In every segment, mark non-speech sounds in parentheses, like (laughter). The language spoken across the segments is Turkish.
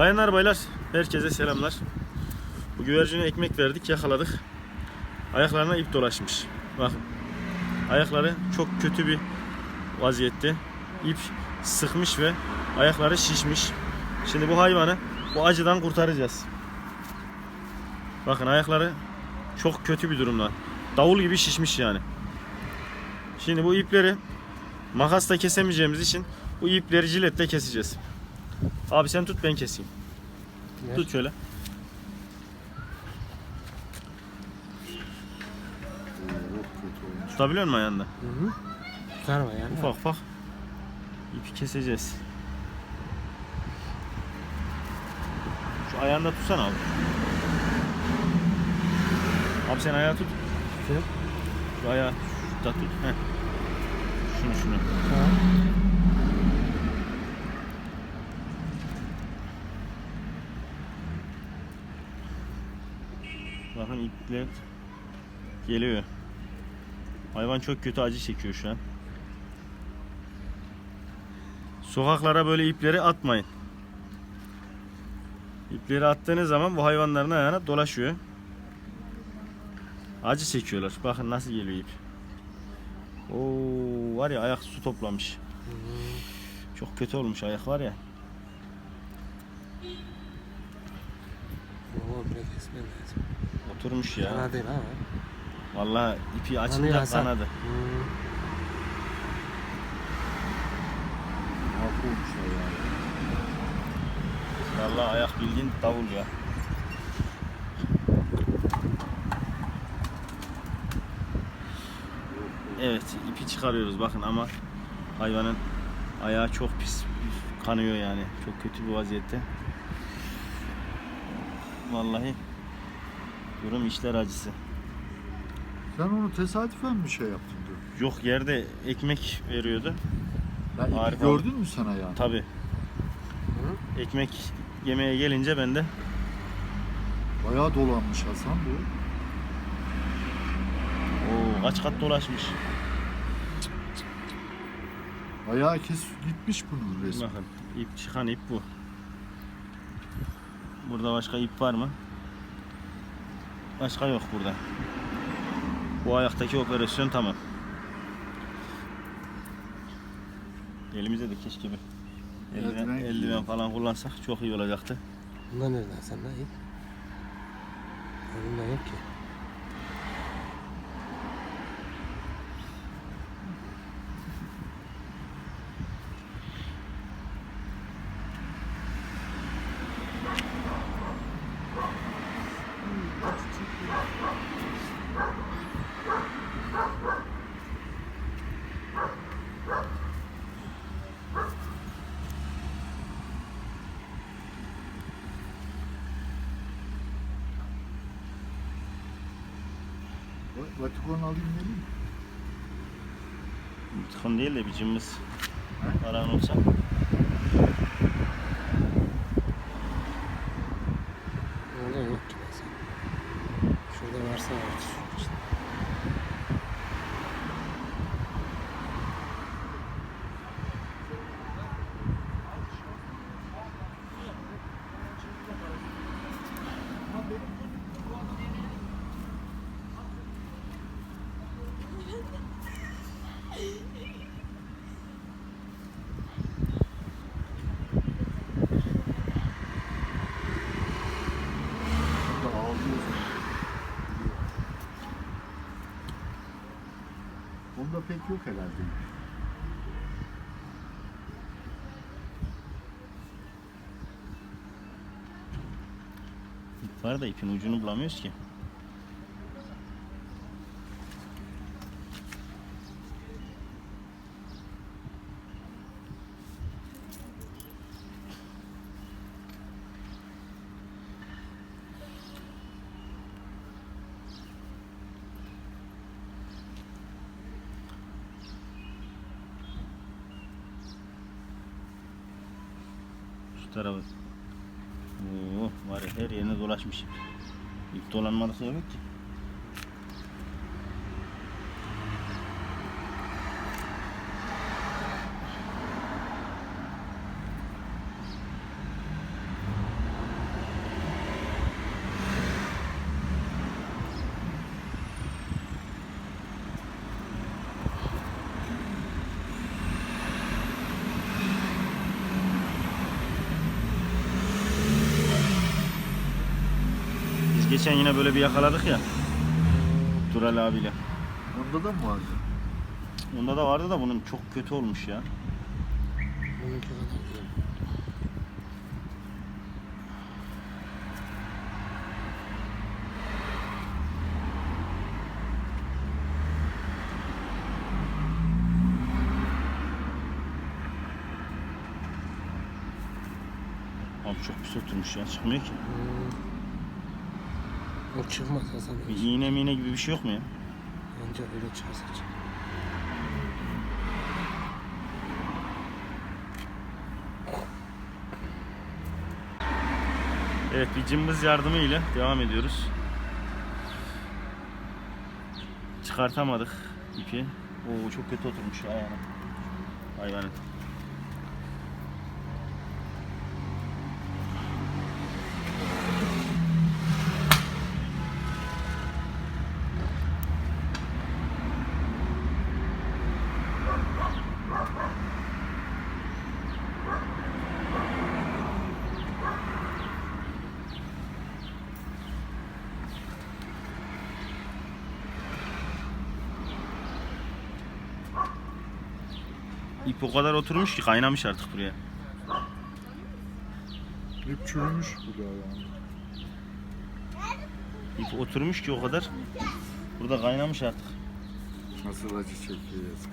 Bayanlar baylar herkese selamlar. Bu güvercine ekmek verdik yakaladık. Ayaklarına ip dolaşmış. Bakın. Ayakları çok kötü bir vaziyette. İp sıkmış ve ayakları şişmiş. Şimdi bu hayvanı bu acıdan kurtaracağız. Bakın ayakları çok kötü bir durumda. Davul gibi şişmiş yani. Şimdi bu ipleri makasla kesemeyeceğimiz için bu ipleri jiletle keseceğiz. Abi sen tut ben keseyim. Ver. Tut şöyle. Tutabiliyor musun ayağında? Hı hı. Sarma yani. Ufak ufak ipi keseceğiz. Şu ayağında tutsana abi. Abi sen ayağı tut. Tutuyorum. Şu ayağı da tut. Heh. Şunu şunu. Tamam. Bakın ipler geliyor. Hayvan çok kötü acı çekiyor şu an. Sokaklara böyle ipleri atmayın. İpleri attığınız zaman bu hayvanların ayağına dolaşıyor. Acı çekiyorlar. Bakın nasıl geliyor ip. Oo var ya ayak su toplamış. Çok kötü olmuş ayak var ya. Oo bile kesmen lazım. Oturmuş ya. Fena değil ha. Vallahi ipi açınca Kanıyor Hasan. kanadı. Hı. Vallahi ayak bildiğin davul ya. Evet ipi çıkarıyoruz bakın ama hayvanın ayağı çok pis kanıyor yani çok kötü bir vaziyette. Vallahi durum işler acısı. Sen onu tesadüfen mi şey yaptın diyor. Yok yerde ekmek veriyordu. İpi Harika. gördün mü sen ayağını? Tabi Hı. ekmek yemeye gelince ben de Bayağı dolanmış Hasan bu. Oo, kaç kat dolaşmış. Ayağı kes gitmiş bunun resmen. Bakın ip çıkan ip bu. Burada başka ip var mı? Başka yok burada. Bu ayaktaki operasyon tamam. Elimizde de keşke bir eldiven, Eldiven falan kullansak çok iyi olacaktı. Bunlar nereden sen lan? Bunlar yok ki. Va- Vatikon alayım geleyim. Tıkın değil de bir cımbız falan olsa. Orada yok ki mesela. Şurada varsa vardır. İşte. Burada ağlıyorsun. Onda pek yok herhalde. Var da ipin ucunu bulamıyoruz ki. Şu tarafa. Oo, var ya her yerine dolaşmış ip. Dolanmadık yok ki. Geçen yine böyle bir yakaladık ya. Dural abiyle. Onda da mı vardı? Onda da vardı da bunun çok kötü olmuş ya. Abi çok pis oturmuş ya çıkmıyor ki. Hmm. O çıkmaz Hasan Bir Bey. iğne miğne gibi bir şey yok mu ya? Ancak öyle çıkarsa çıkar. Evet bir cımbız yardımı ile devam ediyoruz. Çıkartamadık ipi. Oo çok kötü oturmuş ayağına. Hayvanın. O kadar oturmuş ki kaynamış artık buraya. İp çürümüş bu da yani. İp oturmuş ki o kadar. Burada kaynamış artık. Nasıl acı çekiyor yazık.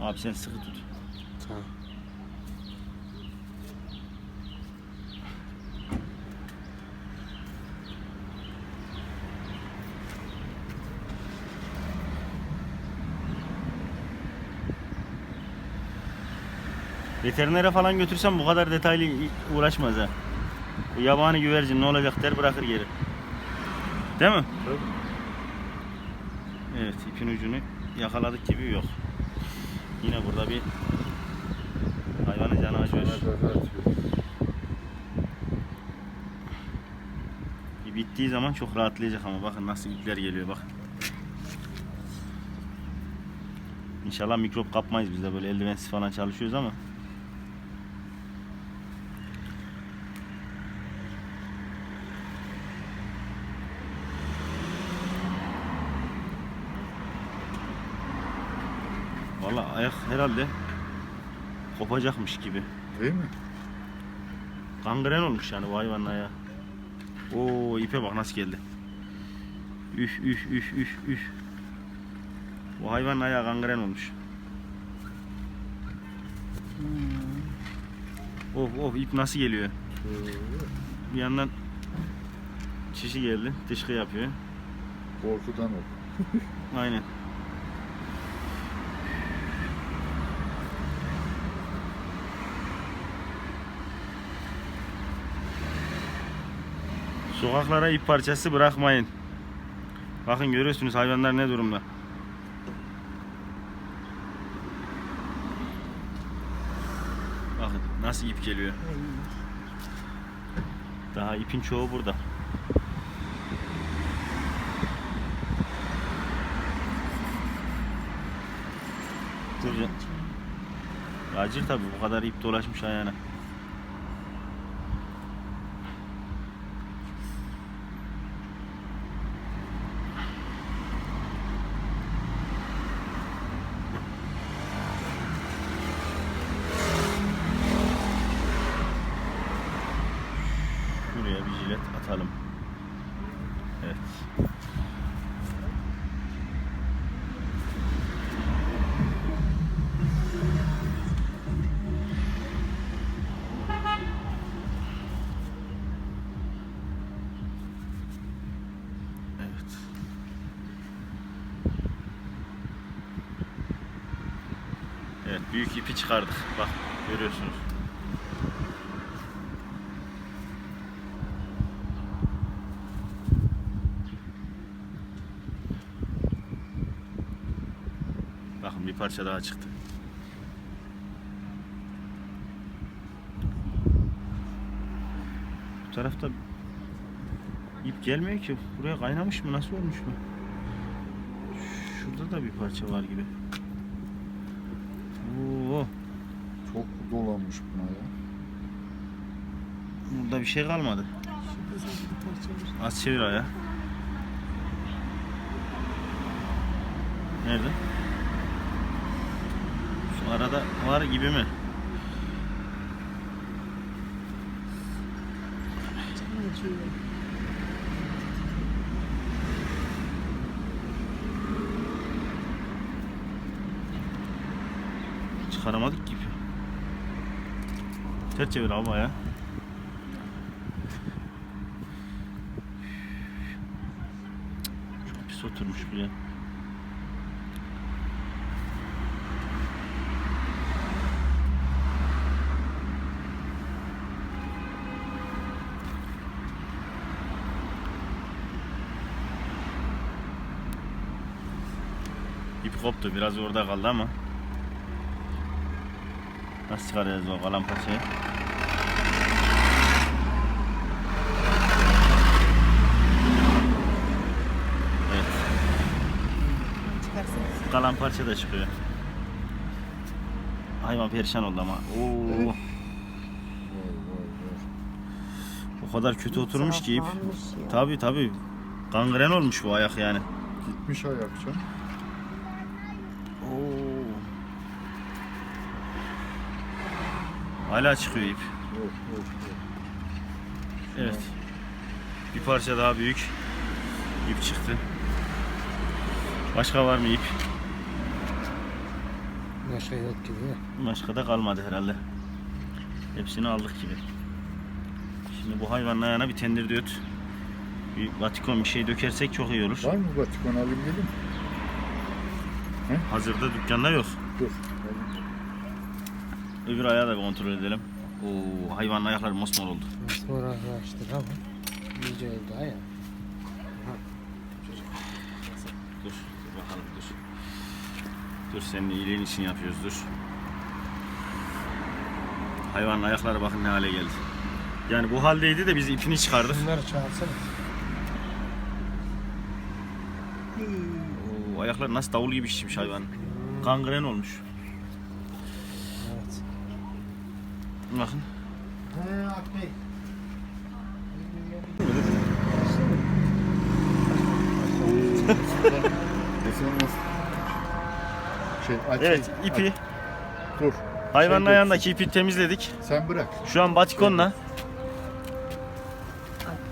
Abi sen sıkı tut. Tamam. Veterinere falan götürsem bu kadar detaylı uğraşmaz ha. Bu yabani güvercin ne olacak der bırakır geri. Değil mi? Tabii. Evet ipin ucunu yakaladık gibi yok. Yine burada bir hayvanın canı acıyor. Bittiği zaman çok rahatlayacak ama bakın nasıl ipler geliyor bak. İnşallah mikrop kapmayız biz de böyle eldivensiz falan çalışıyoruz ama. Vallahi ayak herhalde kopacakmış gibi. Değil mi? Kangren olmuş yani bu hayvanın ayağı. Oo ipe bak nasıl geldi. Üf üf üf üf üf. Bu hayvanın ayağı kangren olmuş. Of of ip nasıl geliyor? Bir yandan çişi geldi. Dışkı yapıyor. Korkudan o. (laughs) Aynen. Sokaklara ip parçası bırakmayın. Bakın görüyorsunuz hayvanlar ne durumda. Bakın nasıl ip geliyor. Daha ipin çoğu burada. Acil tabi bu kadar ip dolaşmış ayağına. Buraya bir jilet atalım. Evet. Evet. Evet büyük ipi çıkardık. Bak görüyorsunuz. Bakın bir parça daha çıktı. Bu tarafta ip gelmiyor ki. Buraya kaynamış mı? Nasıl olmuş bu? Şurada da bir parça var gibi. Oo, Çok dolanmış buna ya. burada bir şey kalmadı. Az çevir ayağı. Nerede? Şu arada var gibi mi? Çıkaramadık. Ters çevir abi ayağı. Çok pis oturmuş buraya. İp koptu biraz orada kaldı ama Nasıl çıkaracağız o kalan parçayı? Evet Çıkarsınız. Kalan parça da çıkıyor. Hayvan perişan oldu ama. Oo. O kadar kötü oturmuş ki ip. Tabi tabi. Gangren olmuş bu ayak yani. Gitmiş ayak canım. Oo. Hala çıkıyor ip. Evet. Bir parça daha büyük. ip çıktı. Başka var mı ip? Başka yok gibi. ya. Başka da kalmadı herhalde. Hepsini aldık gibi. Şimdi bu hayvanın ayağına bir tendirdiyot, bir batikon bir şey dökersek çok iyi olur. Var mı batikon alayım gelin? Hazırda dükkanda yok. Dur. Öbür ayağı da kontrol edelim. Oo, hayvanın ayakları mosmor oldu. Mosmor arkadaşlar ama iyice öldü. Dur, dur bakalım dur. Dur senin iyiliğin için yapıyoruz dur. Hayvanın ayakları bakın ne hale geldi. Yani bu haldeydi de biz ipini çıkardık. Bunları çağırsana. Oo, ayakları nasıl davul gibi şişmiş hayvan. Kangren olmuş. Evet. Bakın. (laughs) Şey, aç, Evet aç. ipi Dur. hayvanın Şey ayağındaki ipi temizledik. Sen bırak. Şu an batikonla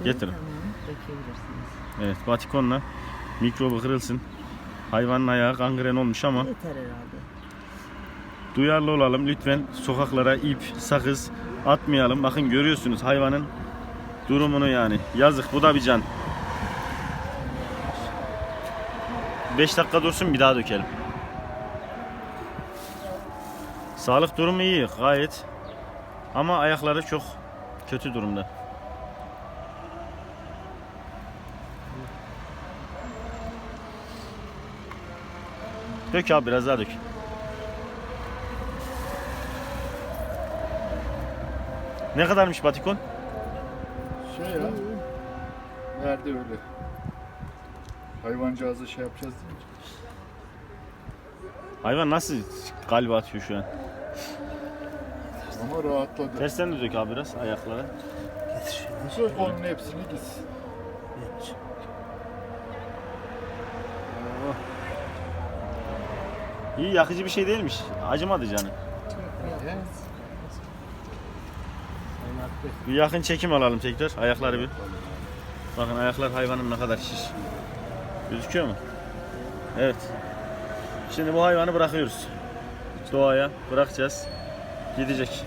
Getirin. Tamam, dökebilirsiniz. evet batikonla mikrobu kırılsın. Hayvanın ayağı kangren olmuş ama Yeter herhalde. duyarlı olalım lütfen sokaklara ip, sakız atmayalım. Bakın görüyorsunuz hayvanın durumunu yani. Yazık bu da bir can. 5 dakika dursun bir daha dökelim. Sağlık durumu iyi gayet. Ama ayakları çok kötü durumda. Dök abi biraz daha dök. Ne kadarmış batikon? Şey ya. Nerede öyle? Hayvancağızı şey yapacağız deyince. Hayvan nasıl kalbi atıyor şu an? Ama rahatladı. Tersten de dök abi biraz ayaklara. Sök onun hepsini gitsin. İyi yakıcı bir şey değilmiş. Acımadı canı. Bir yakın çekim alalım tekrar. Ayakları bir. Bakın ayaklar hayvanın ne kadar şiş. Gözüküyor mu? Evet. Şimdi bu hayvanı bırakıyoruz. Doğaya bırakacağız. Gidecek.